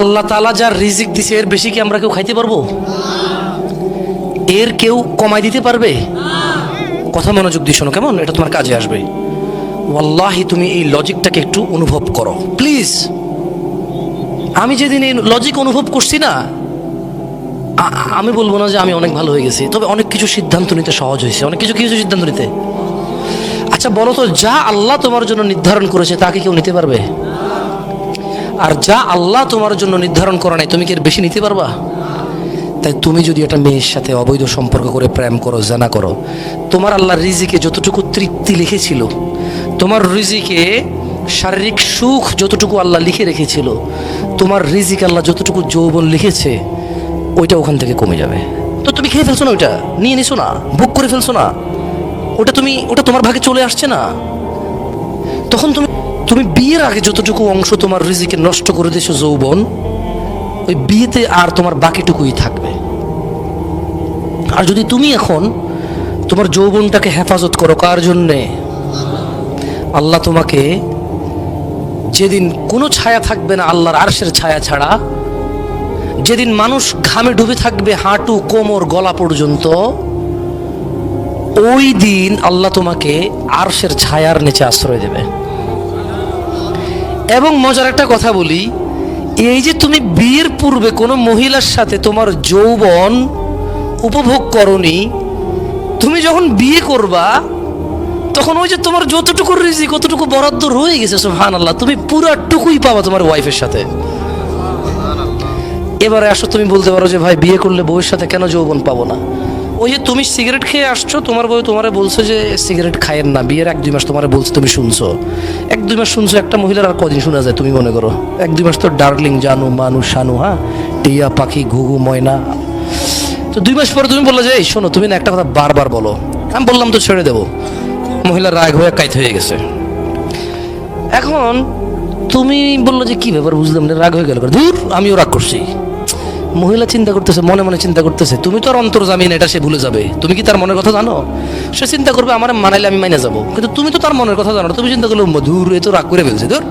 আল্লাহ তালা যার রিজিক দিছে, এর বেশি কি আমরা কেউ খাইতে পারব? এর কেউ কমাই দিতে পারবে? কথা মনোযোগ দিয়ে শোনো, কেমন? এটা তোমার কাজে আসবে। ওয়াল্লাহি, তুমি এই লজিকটাকে একটু অনুভব করো। প্লিজ, আমি যেদিন এই লজিক অনুভব করছি না আমি বলব না যে আমি অনেক ভালো হয়ে গেছি, তবে অনেক কিছু সিদ্ধান্ত নিতে সহজ হয়েছে, অনেক কিছু কিছু সিদ্ধান্ত নিতে। আচ্ছা বলো তো, যা আল্লাহ তোমার জন্য নির্ধারণ করেছে তাকে কেউ নিতে পারবে? আর যা আল্লাহ তোমার জন্য নির্ধারণ করা নাই, তুমি কি এর বেশি নিতে পারবা? তাই তুমি যদি একটা মেয়ের সাথে অবৈধ সম্পর্ক করে প্রেম করো, জানা করো, তোমার আল্লাহর রিজিকে যতটুকু তৃপ্তি লিখেছিল, তোমার রিজিকে শারীরিক সুখ যতটুকু আল্লাহ লিখে রেখেছিল, তোমার রিজিক আল্লাহ যতটুকু যৌবন লিখেছে, ওইটা ওখান থেকে কমে যাবে। তো তুমি খেয়ে ফেলছো না ওইটা? নিয়ে নিছো না? বুক করে ফেলছো না? ওটা তুমি ওটা তোমার ভাগে চলে আসছে না? তখন তুমি তুমি বিয়ের আগে যতটুকু অংশ তোমার রিজিকে নষ্ট করে দিয়েছ যৌবন, ওই বিয়েতে আর তোমার বাকিটুকুই থাকবে। আর যদি তুমি এখন তোমার যৌবনটাকে হেফাজত করো, কার জন্যে? আল্লাহ তোমাকে যেদিন কোনো ছায়া থাকবে না আল্লাহর আরশের ছায়া ছাড়া, যেদিন মানুষ ঘামে ডুবে থাকবে হাঁটু, কোমর, গলা পর্যন্ত, ওই দিন আল্লাহ তোমাকে আরশের ছায়ার নিচে আশ্রয় দেবে। এবং মজার একটা কথা বলি, এই যে তুমি বিয়ের পূর্বে কোনো মহিলার সাথে তোমার যৌবন উপভোগ করনি, তুমি যখন বিয়ে করবা, তখন ওই যে তোমার যতটুকু রিজিক কতটুকু বরাদ্দ রয়ে গেছে সুহান আল্লাহ তুমি পুরাটুকুই পাবা তোমার ওয়াইফের সাথে। এবারে আসো, তুমি বলতে পারো যে, ভাই, বিয়ে করলে বউয়ের সাথে কেন যৌবন পাবো না? ওই যে তুমি সিগারেট খেয়ে আসছো, তোমার বউ তোমারে বলছে যে সিগারেট খায়েন না, বিয়ের এক দুই মাস তোমারে বলছে, তুমি শুনছো। এক দুই মাস শুনছো, একটা মহিলার আর কদিন শোনা যায়, তুমি মনে করো। এক দুই মাস তো ডার্লিং, জানু, মানু, শানু হ্যাঁ? টিয়া, পাখি, ঘুঘু, ময়না। তো দুই মাস পরে তুমি বললে যে, এই, শোনো, তুমি না একটা কথা বারবার বলো। আমি বললাম, তো ছেড়ে দেবো। মহিলা রাগ হয়ে কাইত হয়ে গেছে। এখন তুমি বলল যে, কি ব্যাপার, বুঝলাম না, রাগ হয়ে গেল দূর আমিও রাগ করছি। মহিলা চিন্তা করতেছে, মনে মনে চিন্তা করতেছে, তুমি তো আর অন্তর জামিন, এটা সে ভুলে যাবে। তুমি কি তার মনের কথা জানো? সে চিন্তা করবে, আমার মানাইলে আমি মাইনে যাব। কিন্তু তুমি তো তার মনের কথা জানো তুমি চিন্তা করলে, মধুর, এ তো রাগ করে ফেলছে ধর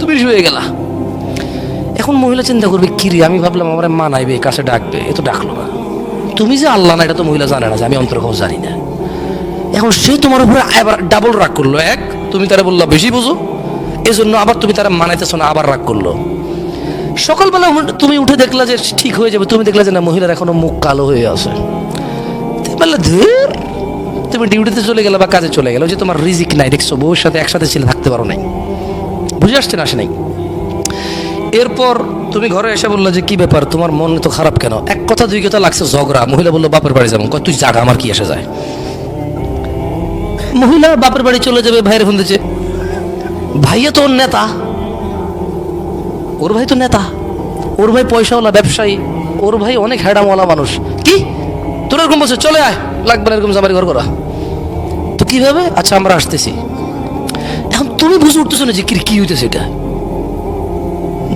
তুমি শুয়ে গেলা। এখন মহিলা চিন্তা করবে, কি রে, আমি ভাবলাম আমার মানাইবে, কাছে ডাকবে, এ তো ডাকলো না। তুমি যে আল্লাহ না, এটা তো মহিলা জানে না যে আমি অন্তর কথা জানি না। এখন সে তোমার উপরে আবার ডাবল রাগ করল, এক, তুমি তারা বলল বেশি বুঝো এই জন্য আবার তুমি তারা মানাইতেছো না, আবার রাগ করল। সকালবেলা তুমি উঠে দেখলা যে ঠিক হয়ে যাবে, তুমি দেখলা যে না, মহিলার এখনও মুখ কালো হয়ে আছে। বললে, ধুর! তুমি ডিউটিতে চলে গেলে বা কাজে চলে গেলে যে তোমার রিজিক নাই, দেখছ বউর সাথে একসাথে ছেলে থাকতে পারো নাই। বুঝে আসছে না আসে নাই? এরপর তুমি ঘরে এসে বলল যে, কি ব্যাপার, তোমার মন তো খারাপ কেন? এক কথা, দুই কথা লাগছে, ঝগড়া। মহিলা বলল, বাপের বাড়ি যাব। তুই জাগা আমার কি এসে যায়? মহিলা বাপের বাড়ি চলে যাবে, ভাইয়ের ফোন দিচ্ছে। ভাইয়া তো নেতা। ওর ভাই তো নেতা। ওর ভাই পয়সাওয়ালা ব্যবসায়ী। ওর ভাই অনেক হ্যাডামওয়ালা মানুষ। কি? তোর এরকম বলছে, চলে আয়। লাগবে না এরকম জামারি ঘর করা। তো কীভাবে? আচ্ছা আমরা আসতেছি। এখন তুমি বুঝে উঠতেছো না যে কি কি হইতেছে এটা?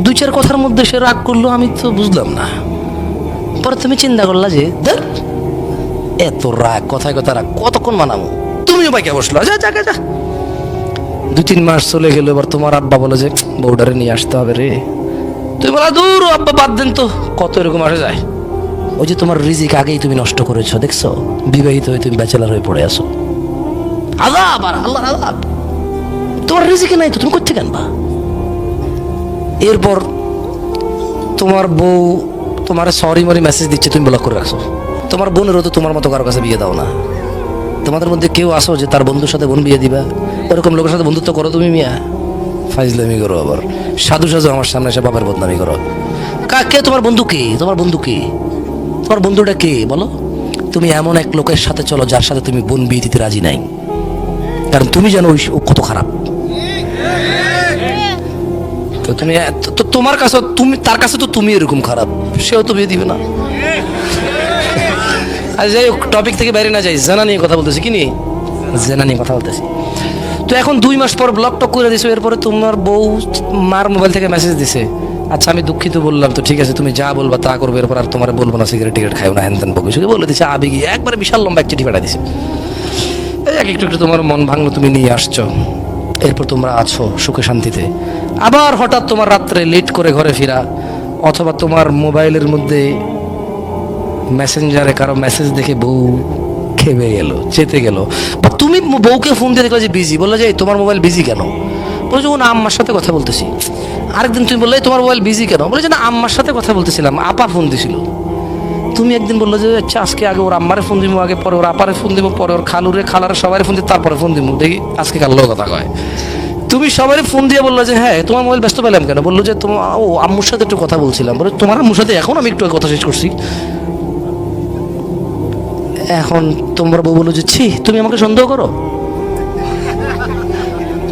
দুই চার কথার মধ্যে সে রাগ করল, আমি তো বুঝলাম না। পরে তুমি চিন্তা করলা যে, দেখ, এত রাগ, কথায় কথা রাগ, কতক্ষণ মানাবো? তুমিও বাইকে বসল। যা যা যা দু তিন মাস চলে গেল, এবার তোমার আব্বা বলে যে, বউডারে নিয়ে আসতে হবে রে। তুই বলা দূর আব্বা বাদ দেন তো। কত এরকম আসে যায়? ওই যে তোমার রিজিক আগেই তুমি নষ্ট করেছ দেখছ? বিবাহিত হয়ে তুমি ব্যাচেলার হয়ে পড়ে আসো আজাব আর আল্লাহ আজাব। তোমার রিজিকে নাই তো তুমি করতে কেনবা এরপর তোমার বউ তোমার সরি মরি মেসেজ দিচ্ছে তুমি ব্লক করে রাখছো। তোমার বোনেরও তো তোমার মতো কারও কাছে বিয়ে দাও না। তোমাদের মধ্যে কেউ আসো যে তার বন্ধুর সাথে বোন বিয়ে দিবা। ওরকম লোকের সাথে বন্ধুত্ব করো তুমি মিয়া। ফাইজলামি করো আবার। সাধু সাধু আমার সামনে এসে বাপের বদনামি করো। কা কে তোমার বন্ধু কে? তোমার বন্ধু কে? তোমার বন্ধুটা কে? বলো। তুমি এমন এক লোকের সাথে চলো যার সাথে তুমি বোন বিয়ে দিতে রাজি নাই। কারণ তুমি জানো ওই কত খারাপ। তো তুমি তো- তোমার কাছে তুমি তার কাছে তো তুমি এরকম খারাপ। সেও তো বিয়ে দিবে না। আর যাই হোক টপিক থেকে বাইরে না যাই। জানা নিয়ে কথা বলতেছি, কি নিয়ে? জানা নিয়ে কথা বলতেছি। তো এখন দুই মাস পর ব্লক টক করে দিছো, এরপরে তোমার বউ মার মোবাইল থেকে মেসেজ দিছে। আচ্ছা আমি দুঃখিত বললাম, তো ঠিক আছে, তুমি যা বলবা তা করবে, এরপর আর তোমার বলব না সিগারেট টিগারেট খাইও না হ্যান ত্যান বকে। শুধু বলে দিছে, আবেগে একবারে বিশাল লম্বা এক চিঠি পাঠা দিছে এক একটু একটু তোমার মন ভাঙলো, তুমি নিয়ে আসছো। এরপর তোমরা আছো সুখে শান্তিতে। আবার হঠাৎ তোমার রাত্রে লেট করে ঘরে ফেরা, অথবা তোমার মোবাইলের মধ্যে মেসেঞ্জারে কারও মেসেজ দেখে বউ খেপে গেল চেতে গেল। তুমি বউকে ফোন দিয়ে দেখলে যে বিজি বলল যে "এই, তোমার মোবাইল বিজি কেন? বলে যে আম্মার সাথে কথা বলতেছি। আরেকদিন তুমি বললে তোমার মোবাইল বিজি কেন? বলে যে না আম্মার সাথে কথা বলতেছিলাম আপা ফোন দিছিল। তুমি একদিন বলল যে আচ্ছা আজকে আগে ওর আম্মারে ফোন দিব আগে পরে ওর আপারে ফোন দিব পরে ওর খালুরে খালারে সবাই ফোন দিব তারপরে ফোন দিব দেখি আজকে কাল কথা কয়। তুমি সবাই ফোন দিয়ে বলল যে হ্যাঁ তোমার মোবাইল ব্যস্ত পেলাম কেন? বলল যে তোমার ও আম্মুর সাথে একটু কথা বলছিলাম। বলে তোমার আম্মুর সাথে এখন আমি একটু কথা শেষ করছি। এখন তোমরা বউ বলো যে, ছি, তুমি আমাকে সন্দেহ করো?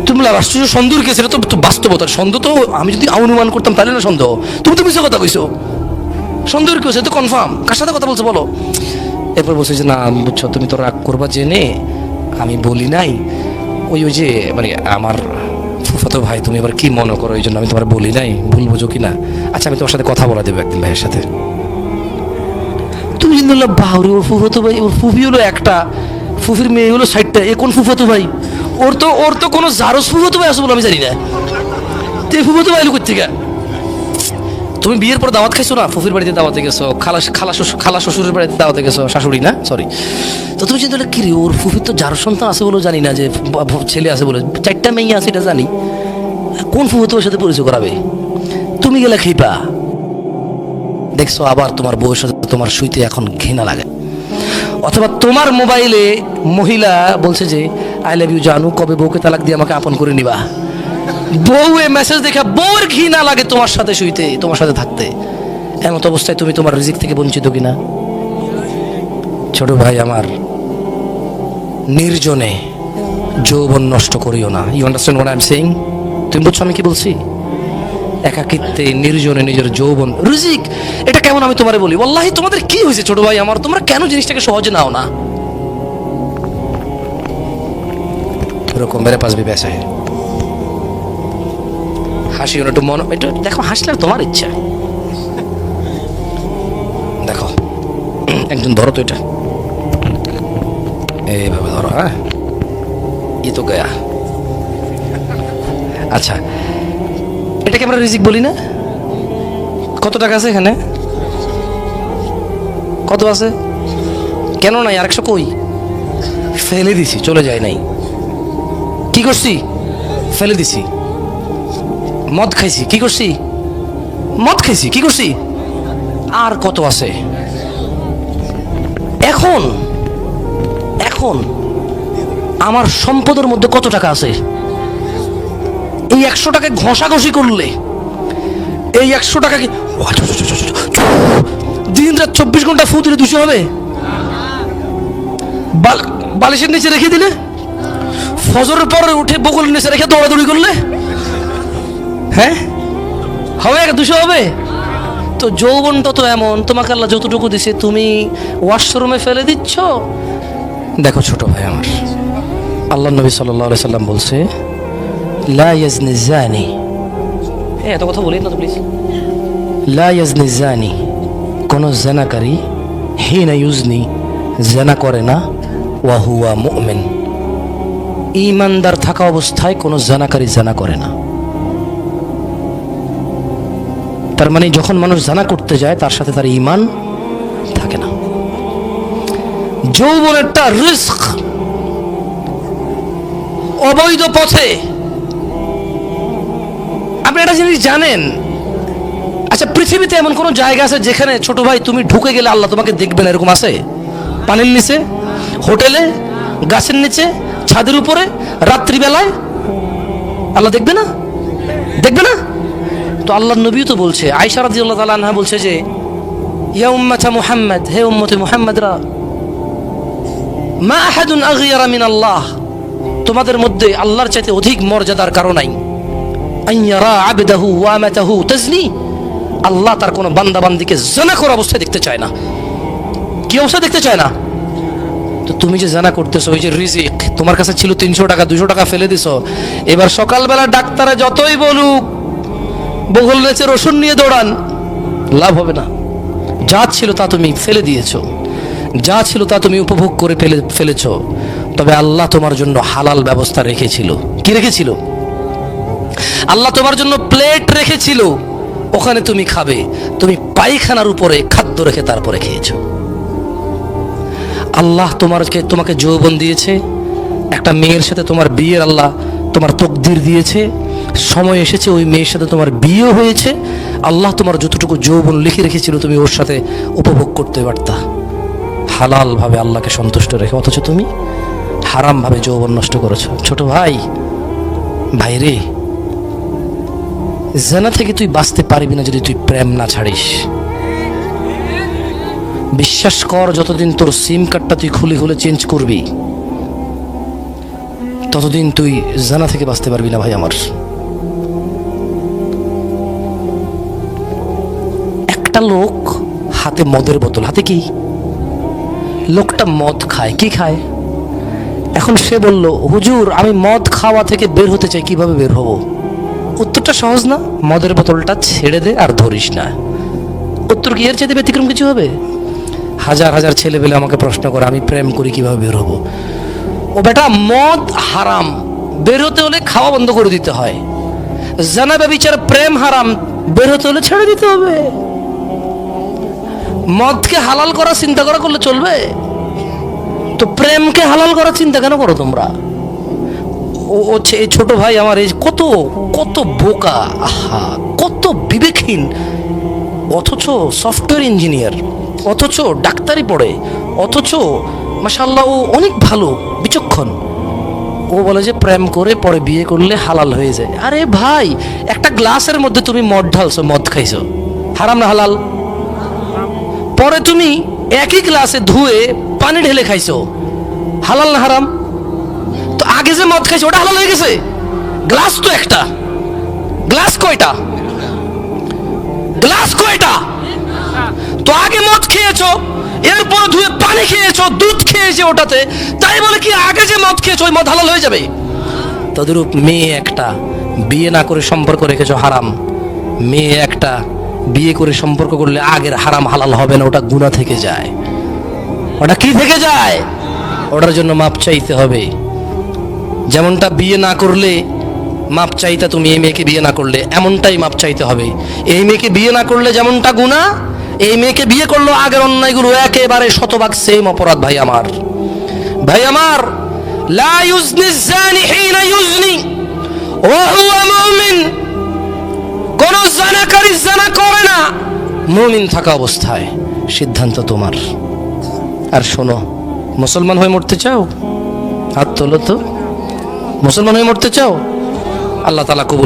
তুমি আশ্চর্য সন্দেহ কে? সেটা তো তো বাস্তবতার সন্দেহ তো আমি যদি অনুমান করতাম, তাহলে না সন্দেহ। তুমি তো মিশে কথা কইছো। সন্দেহ কি হচ্ছে তো কনফার্ম কার সাথে কথা বলছো বলো? এরপর বলছে যে, না বুঝছ, তুমি তো রাগ করবা জেনে আমি বলি নাই। ওই ওই যে মানে আমার ফুফাতো ভাই, তুমি এবার কি মনে করো? এই জন্য আমি তোমার বলি নাই। ভুল বুঝো কি না আচ্ছা আমি তোমার সাথে কথা বলা দেবো একদিন ভাইয়ের সাথে। তুমি কিন্তু বললে ওর ফুফাতো ভাই, ওর ফুফি হলো একটা, ফুফির মেয়ে হলো ষাটটা, এ কোন ফুফাতো ভাই? ওর তো ওর তো কোনো জারস ফুফাতো ভাই আছে বলে আমি জানি না। তো ফুফাতো ভাই লোক থেকে তুমি বিয়ের পর দাওয়াত খাইছো না? ফুফির বাড়িতে দাওয়াতে গেছো খালা খালা শ্বশুর খালা শ্বশুরের বাড়িতে দাওয়াতে গেছো, শাশুড়ি না? সরি তো তুমি চিন্তা কি রে ওর ফুফির তো যার সন্তান আছে বলেও জানি না যে ছেলে আছে বলে। চারটা মেয়ে আছে, এটা জানি। কোন ফুফু তোমার সাথে পরিচয় করাবে? তুমি গেলে খেপা। দেখছ আবার তোমার বউয়ের সাথে তোমার শুইতে এখন ঘৃণা লাগে। অথবা তোমার মোবাইলে মহিলা বলছে যে আই লাভ ইউ জানু, কবে বউকে তালাক দিয়ে আমাকে আপন করে নিবা? বউ এ মেসেজ দেখে বউয়ের ঘৃণা লাগে তোমার সাথে শুইতে, তোমার সাথে থাকতে। এমন অবস্থায় তুমি তোমার রিজিক থেকে বঞ্চিত কিনা? ছোট ভাই আমার, নির্জনে যৌবন নষ্ট করিও না। You understand what I am saying তুমি বুঝছ আমি কি বলছি? একাকিত্বে, নির্জনে নিজের যৌবন। রিজিক, এটা কেমন আমি তোমার বলি? ওল্লাহি তোমাদের কি হয়েছে ছোট ভাই আমার? তোমরা কেন জিনিসটাকে সহজে নাও না? এরকম মেরে পাস বিবে হাসি একটু মন, একটু দেখো, হাসলে তোমার ইচ্ছা। দেখো, একজন ধরো তো এটা। এইভাবে ধরো হ্যাঁ? ই তো গয়া। আচ্ছা এটাকে আমরা রিজিক বলি না? কত টাকা আছে এখানে? কত আছে? কেন নাই? আরেকশো কই? ফেলে দিছি, চলে যায় নাই। কি করছি? ফেলে দিছি। মদ খাইছি, কি করছি? মদ খাইছি, কি করছি? আর কত আছে? এখন এখন আমার সম্পদের মধ্যে কত টাকা আছে? এই একশো টাকা ঘষাঘষি করলে, এই একশো টাকা কি দিন রাত চব্বিশ ঘণ্টা ফু দিলে দুশো হবে? বাল- বালিশের নিচে রেখে দিলে? ফজরের পরে উঠে বকুলের নিচে রেখে দৌড়াদৌড়ি করলে? হ্যাঁ? হবে এক, দুশো হবে? তো যৌবনটা তো এমন, তোমাকে আল্লাহ যতটুকু দিছে, তুমি ওয়াশরুমে ফেলে দিচ্ছ? দেখো ছোট ভাই আমার, আল্লাহ নবী সাল্লাহ সাল্লাম বলছে লা ইয়াজনি জানি এত কথা বলি না তো প্লিজ লা ইয়াজনি জানি কোনো জেনাকারী হিনা ইউজনি জেনা করে না ওয়াহুয়া মুমিন ইমানদার থাকা অবস্থায় কোনো জানাকারী জানা করে না তার মানে যখন মানুষ জানা করতে যায় তার সাথে তার ইমান থাকে না। যৌবন একটা রিস্ক। অবৈধ পথে একটা জিনিস জানেন? আচ্ছা পৃথিবীতে এমন কোনো জায়গা আছে যেখানে ছোট ভাই তুমি ঢুকে গেলে আল্লাহ তোমাকে দেখবেন এরকম আছে? পানির নিচে, হোটেলে, গাছের নিচে, ছাদের উপরে, রাত্রিবেলায়? আল্লাহ দেখবে না? দেখবে না? তো আল্লাহ নবীও তো বলছে আয়সা রাজি আল্লাহ বলছে যে, ইয়া উম্মাতা মুহাম্মদ, হে উম্মতে মুহাম্মদরা, মা আহাদুন আগিয়ারা মিন আল্লাহ তোমাদের মধ্যে আল্লাহর চাইতে অধিক মর্যাদার কারণ নাই। আল্লাহ তার কোনো বান্দা বান্দিকে জানা করা অবস্থায় দেখতে চায় না। কি অবস্থা দেখতে চায় না? তো তুমি যে জানা করতেছো, ওই যে রিজিক, তোমার কাছে ছিল তিনশো টাকা, দুশো টাকা ফেলে দিছো। এবার সকালবেলা ডাক্তারে যতই বলুক বগল নেচের ওষুধ নিয়ে দৌড়ান, লাভ হবে না। যা ছিল তা তুমি ফেলে দিয়েছ। যা ছিল তা তুমি উপভোগ করে ফেলে, ফেলেছো। তবে আল্লাহ তোমার জন্য হালাল ব্যবস্থা রেখেছিল। কি রেখেছিল? আল্লাহ তোমার জন্য প্লেট রেখেছিল, ওখানে তুমি খাবে। তুমি পায়খানার উপরে খাদ্য রেখে তারপরে খেয়েছো। আল্লাহ তোমারকে, তোমাকে যৌবন দিয়েছে। একটা মেয়ের সাথে তোমার বিয়ের আল্লাহ তোমার তকদির দিয়েছে। সময় এসেছে, ওই মেয়ের সাথে তোমার বিয়ে হয়েছে। আল্লাহ তোমার যতটুকু যৌবন লিখে রেখেছিল, তুমি ওর সাথে উপভোগ করতে পারতা। হালালভাবে আল্লাহকে সন্তুষ্ট রেখে, অথচ তুমি হারামভাবে যৌবন নষ্ট করেছ। ছোট ভাই ভাই রে জেনা থেকে তুই বাঁচতে পারবি না যদি তুই প্রেম না ছাড়িস। বিশ্বাস কর, যতদিন তোর সিম কার্ডটা তুই খুলে খুলে চেঞ্জ করবি, ততদিন তুই জানা থেকে বাঁচতে পারবি না ভাই আমার। একটা লোক হাতে মদের বোতল, হাতে কি? লোকটা মদ খায়, কি খায়? এখন সে বলল, হুজুর, আমি মদ খাওয়া থেকে বের হতে চাই, কীভাবে বের হব? উত্তরটা সহজ না? মদের বোতলটা ছেড়ে দে আর ধরিস না। উত্তর কি এর চাইতে ব্যতিক্রম কিছু হবে? হাজার হাজার ছেলে পেলে আমাকে প্রশ্ন করে, আমি প্রেম করি কীভাবে বের হব? ও বেটা, মদ হারাম। বের হতে হলে খাওয়া বন্ধ করে দিতে হয়। জানা ব্যবিচার, প্রেম হারাম। বের হতে হলে ছেড়ে দিতে হবে। মদকে হালাল করা চিন্তা করা করলে চলবে? তো প্রেমকে হালাল করার চিন্তা কেন করো তোমরা? ও এই ছোট ভাই আমার এই কত কত বোকা, আহা, কত বিবেকহীন। অথচ সফটওয়্যার ইঞ্জিনিয়ার, অথচ ডাক্তারি পড়ে, অথচ মাসাল্লাহ ও অনেক ভালো, বিচক্ষণ। ও বলে যে প্রেম করে পরে বিয়ে করলে হালাল হয়ে যায়। আরে ভাই, একটা গ্লাসের মধ্যে তুমি মদ ঢালছো, মদ খাইছো। হারাম না হালাল? পরে তুমি একই গ্লাসে ধুয়ে পানি ঢেলে খাইছো। হালাল না হারাম? যে মদ খাইছো, ওটা হালাল হয়ে গেছে? গ্লাস তো একটা। গ্লাস কয়টা? গ্লাস কয়টা? তো আগে মদ খেয়েছো, এরপর ধুয়ে পানি খেয়েছো, দুধ খেয়েছে ওটাতে, তাই বলে কি আগে যে মদ খেয়েছো, ওই মদ হালাল হয়ে যাবে? তদরূপ মেয়ে একটা বিয়ে না করে সম্পর্ক রেখেছো হারাম। মেয়ে একটা বিয়ে করে সম্পর্ক করলে আগের হারাম হালাল হবে না, ওটা গুণা থেকে যায়। ওটা কি থেকে যায়? ওটার জন্য মাপ চাইতে হবে। যেমনটা বিয়ে না করলে মাপ চাইতে তুমি, এই মেয়েকে বিয়ে না করলে এমনটাই মাপ চাইতে হবে। এই মেয়েকে বিয়ে না করলে যেমনটা গুণা এই মেয়েকে বিয়ে করল আগের অন্যায়গুলো একেবারে শতভাগ সেম অপরাধ, ভাই আমার। ভাই আমার, লা জানি করে না। থাকা অবস্থায় সিদ্ধান্ত তোমার। আর শোনো, মুসলমান হয়ে মরতে চাও? হাত তোলো তো। মুসলমান হয়ে মরতে চাও? আল্লাহ তালা কবুল